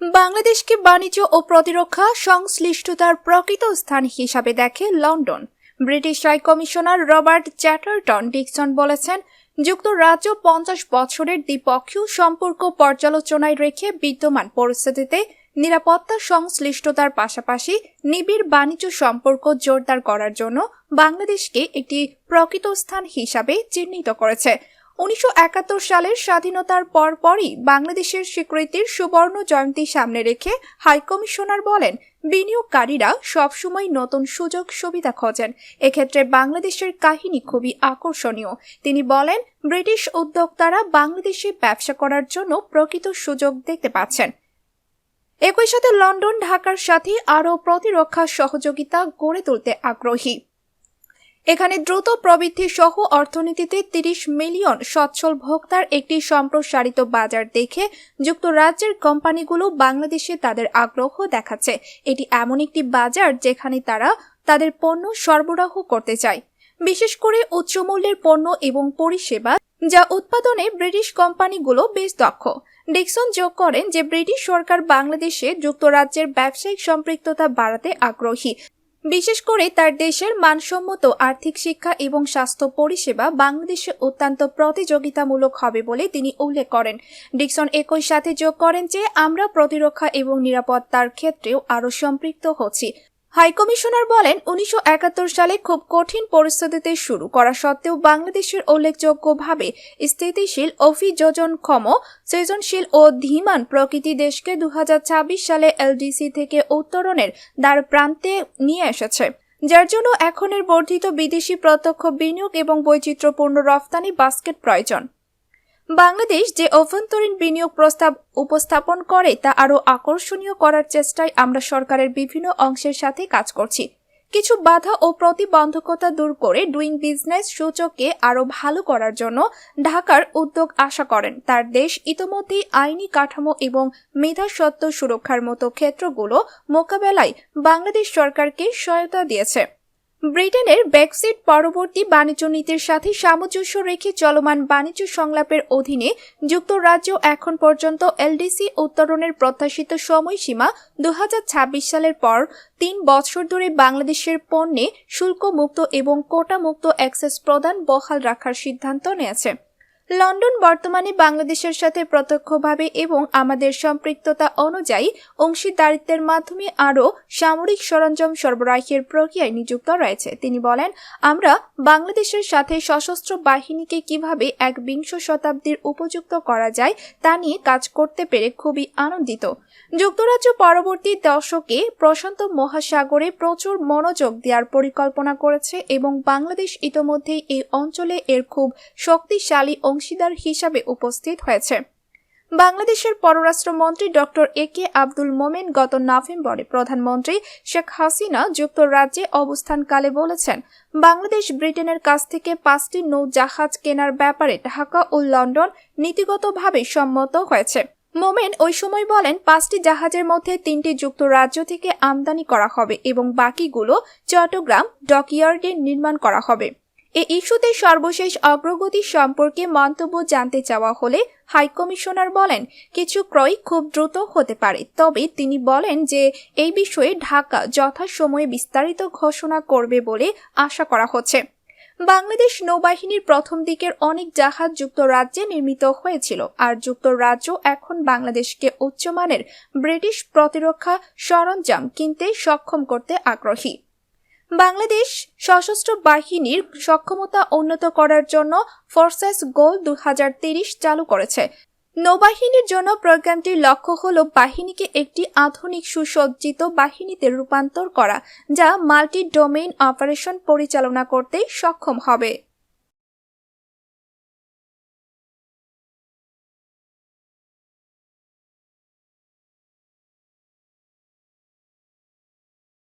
বাংলাদেশকে বাণিজ্য ও প্রতিরক্ষা সংশ্লিষ্টতার প্রকৃত স্থান হিসাবে দেখে London. British high commissioner Robert Chatterton Dickson বলেছেন, যুক্তরাজ্য পঞ্চাশ বছরের দ্বিপক্ষীয় সম্পর্ক পর্যালোচনায় রেখে বিদ্যমান পরিস্থিতিতে নিরাপত্তা সংশ্লিষ্টতার পাশাপাশি নিবিড় বাণিজ্য সম্পর্ক জোরদার করার জন্য বাংলাদেশকে একটি প্রকৃত স্থান হিসাবে চিহ্নিত করেছে। উনিশশো একাত্তর সালের স্বাধীনতার পরপরই বাংলাদেশের স্বীকৃতির সুবর্ণ জয়ন্তী সামনে রেখে হাইকমিশনার বলেন, বিনিয়োগকারীরা সবসময় নতুন সুযোগ সুবিধা খোঁজেন। এক্ষেত্রে বাংলাদেশের কাহিনী খুবই আকর্ষণীয়। তিনি বলেন, ব্রিটিশ উদ্যোক্তারা বাংলাদেশে ব্যবসা করার জন্য প্রকৃত সুযোগ দেখতে পাচ্ছেন। একই সাথে লন্ডন, ঢাকার সাথে আরও প্রতিরক্ষা সহযোগিতা গড়ে তুলতে আগ্রহী। এখানে দ্রুত প্রবৃদ্ধি সহ অর্থনীতিতে তিরিশ মিলিয়ন সচ্ছল ভোক্তার একটি সম্প্রসারিত বাজার দেখে যুক্তরাজ্যের কোম্পানিগুলো বাংলাদেশে তাদের আগ্রহ দেখাচ্ছে। এটি এমন একটি বাজার যেখানে তারা তাদের পণ্য সরবরাহ করতে চায়। বিশেষ করে উচ্চমূল্যের পণ্য এবং পরিষেবা, যা উৎপাদনে ব্রিটিশ কোম্পানিগুলো বেশ দক্ষ। ডিকসন যোগ করেন যে ব্রিটিশ সরকার বাংলাদেশে যুক্তরাজ্যের ব্যবসায়িক সম্পৃক্ততা বাড়াতে আগ্রহী। বিশেষ করে তার দেশের মানসম্মত আর্থিক শিক্ষা এবং স্বাস্থ্য পরিষেবা বাংলাদেশে অত্যন্ত প্রতিযোগিতামূলক হবে বলে তিনি উল্লেখ করেন। ডিকসন একই সাথে যোগ করেন যে, আমরা প্রতিরক্ষা এবং নিরাপত্তার ক্ষেত্রেও আরও সম্পৃক্ত হচ্ছি। হাইকমিশনার বলেন, উনিশশো একাত্তর সালে খুব কঠিন পরিস্থিতিতে শুরু করা সত্ত্বেও বাংলাদেশের উল্লেখযোগ্যভাবে স্থিতিশীল অভিযোজনক্ষম সৃজনশীল ও ধীমান প্রকৃতি দেশকে দু হাজার ছাব্বিশ সালে এলডিসি থেকে উত্তরণের দ্বার প্রান্তে নিয়ে এসেছে, যার জন্য এখনের বর্ধিত বিদেশি প্রত্যক্ষ বিনিয়োগ এবং বৈচিত্র্যপূর্ণ রফতানি বাস্কেট প্রয়োজন। বাংলাদেশ যে অভ্যন্তরীণ বিনিয়োগ প্রস্তাব উপস্থাপন করে তা আরও আকর্ষণীয় করার চেষ্টায় আমরা সরকারের বিভিন্ন অংশের সাথে কাজ করছি। কিছু বাধা ও প্রতিবন্ধকতা দূর করে ডুইং বিজনেস সূচককে আরও ভালো করার জন্য ঢাকার উদ্যোগ আশা করেন। তার দেশ ইতোমধ্যেই আইনি কাঠামো এবং মেধাসত্ত্ব সুরক্ষার মতো ক্ষেত্রগুলো মোকাবেলায় বাংলাদেশ সরকারকে সহায়তা দিয়েছে। ব্রিটেনের ব্যাকসিট পরবর্তী বাণিজ্য নীতির সাথে সামঞ্জস্য রেখে চলমান বাণিজ্য সংলাপের অধীনে যুক্তরাজ্য এখন পর্যন্ত এলডিসি উত্তরণের প্রত্যাশিত সময়সীমা দু হাজার ছাব্বিশ সালের পর তিন বছর ধরে বাংলাদেশের পণ্যে শুল্কমুক্ত এবং কোটামুক্ত অ্যাক্সেস প্রদান বহাল রাখার সিদ্ধান্ত নিয়েছে। লন্ডন বর্তমানে বাংলাদেশের সাথে প্রত্যক্ষভাবে এবং আমাদের সম্পৃক্ততা অনুযায়ী অংশীদারিত্বের মাধ্যমে আরও সামরিক সরঞ্জাম সরবরাহের প্রক্রিয়ায় নিযুক্ত রয়েছে। তিনি বলেন, আমরা বাংলাদেশের সাথে সশস্ত্র বাহিনীকে কীভাবে এক বিংশ শতাব্দীর উপযুক্ত করা যায় তা নিয়ে কাজ করতে পেরে খুবই আনন্দিত। যুক্তরাজ্য পরবর্তী দশকে প্রশান্ত মহাসাগরে প্রচুর মনোযোগ দেওয়ার পরিকল্পনা করেছে এবং বাংলাদেশ ইতোমধ্যেই এই অঞ্চলে এর খুব শক্তিশালী অংশীদার হিসাবে উপস্থিত হয়েছে। বাংলাদেশের পররাষ্ট্রমন্ত্রী ডক্টর এ কে আব্দুল মোমেন গত নভেম্বরে প্রধানমন্ত্রী শেখ হাসিনা যুক্তরাজ্যে অবস্থানকালে বলেছেন, বাংলাদেশ ব্রিটেনের কাছ থেকে পাঁচটি নৌজাহাজ কেনার ব্যাপারে ঢাকা ও লন্ডন নীতিগতভাবে সম্মত হয়েছে। মোমেন ওই সময় বলেন, পাঁচটি জাহাজের মধ্যে তিনটি যুক্তরাজ্য থেকে আমদানি করা হবে এবং বাকিগুলো চট্টগ্রাম ডকইয়ার্ডে নির্মাণ করা হবে। এ ইস্যুতে সর্বশেষ অগ্রগতি সম্পর্কে মন্তব্য জানতে চাওয়া হলে হাইকমিশনার বলেন, কিছু ক্রয় খুব দ্রুত হতে পারে। তবে তিনি বলেন যে, এই বিষয়ে ঢাকা যথাসময়ে বিস্তারিত ঘোষণা করবে বলে আশা করা হচ্ছে। বাংলাদেশ নৌবাহিনীর প্রথম দিকের অনেক জাহাজ যুক্তরাজ্যে নির্মিত হয়েছিল, আর যুক্তরাজ্য এখন বাংলাদেশকে উচ্চমানের ব্রিটিশ প্রতিরক্ষা সরঞ্জাম কিনতে সক্ষম করতে আগ্রহী। বাংলাদেশ সশস্ত্র বাহিনীর সক্ষমতা উন্নত করার জন্য ফোর্সেস গোল দু চালু করেছে। নৌবাহিনীর জন্য প্রোগ্রামটির লক্ষ্য হল বাহিনীকে একটি আধুনিক সুসজ্জিত বাহিনীতে রূপান্তর করা, যা মাল্টি ডোমেইন অপারেশন পরিচালনা করতে সক্ষম হবে।